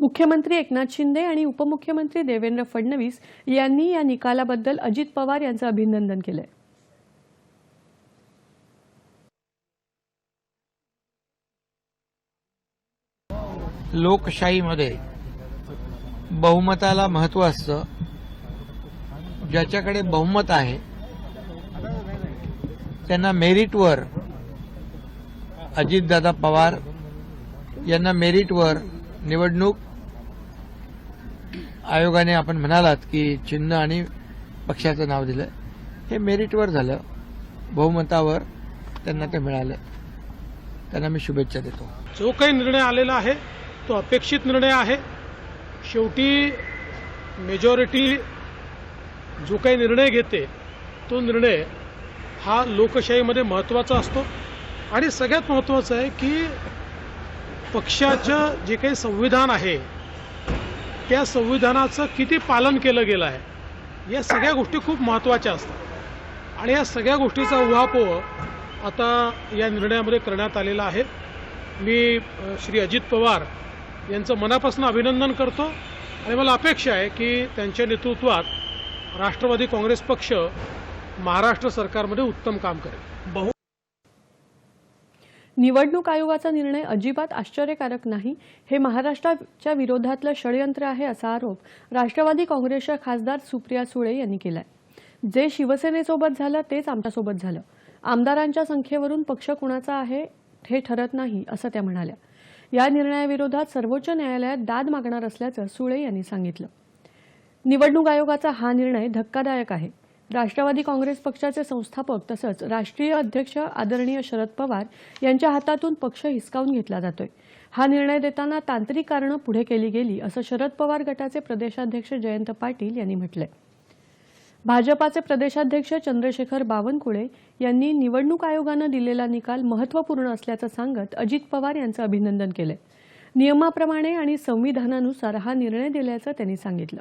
मुख्यमंत्री एकनाथ शिंदे आणि उपमुख्यमंत्री देवेंद्र फडणवीस यांनी या निकालाबद्दल अजित पवार यांचं अभिनंदन केलंय. लोकशाहीमध्ये बहुमताला महत्त्व असतं. ज्याच्याकडे बहुमत आहे त्यांना मेरिटवर अजितदादा पवार यांना मेरिटवर निवडणूक आयोगाने आपण म्हणालात की चिन्ह आणि पक्षाचं नाव दिलं हे मेरिटवर झालं. बहुमतावर त्यांना ते मिळालं. त्यांना मी शुभेच्छा देतो. जो काही निर्णय आलेला आहे तो अपेक्षित निर्णय आहे. शेवटी मेजॉरिटी जो काही निर्णय घेते तो निर्णय हा लोकशाहीमध्ये महत्त्वाचा असतो. आणि सगळ्यात महत्त्वाचं आहे की पक्षाचं जे काही संविधान आहे त्या संविधानाचं किती पालन केलं गेलं आहे या सगळ्या गोष्टी खूप महत्त्वाच्या असतात. आणि या सगळ्या गोष्टीचा उहापोह आता या निर्णयामध्ये करण्यात आलेला आहे. मी श्री अजित पवार यांचं मनापासून अभिनंदन करतो. आणि मला अपेक्षा आहे की त्यांच्या नेतृत्वात राष्ट्रवादी काँग्रेस पक्ष महाराष्ट्र सरकारमध्ये उत्तम काम करेल. बहु निवडणूक आयोगाचा निर्णय अजिबात आश्चर्यकारक नाही. हे महाराष्ट्राच्या विरोधातलं षडयंत्र आहे असा आरोप राष्ट्रवादी काँग्रेसच्या खासदार सुप्रिया सुळे यांनी केलाय. जे शिवसेनेसोबत झालं तेच आमच्यासोबत झालं. आमदारांच्या संख्येवरून पक्ष कुणाचा आहे हे ठरत नाही असं त्या म्हणाल्या. या निर्णयाविरोधात सर्वोच्च न्यायालयात दाद मागणार असल्याचं सुळे यांनी सांगितलं. निवडणूक आयोगाचा हा निर्णय धक्कादायक आहे. राष्ट्रवादी काँग्रेस पक्षाचे संस्थापक तसंच राष्ट्रीय अध्यक्ष आदरणीय शरद पवार यांच्या हातातून पक्ष हिसकावून घेतला जातोय. हा निर्णय देताना तांत्रिक कारणं पुढे केली गेली असं शरद पवार गटाचे प्रदेशाध्यक्ष जयंत पाटील यांनी म्हटलंय. भाजपाचे प्रदेशाध्यक्ष चंद्रशेखर बावनकुळे यांनी निवडणूक आयोगानं दिलेला निकाल महत्त्वपूर्ण असल्याचं सांगत अजित पवार यांचं अभिनंदन केलंय. नियमाप्रमाणे आणि संविधानानुसार हा निर्णय दिल्याचं त्यांनी सांगितलं.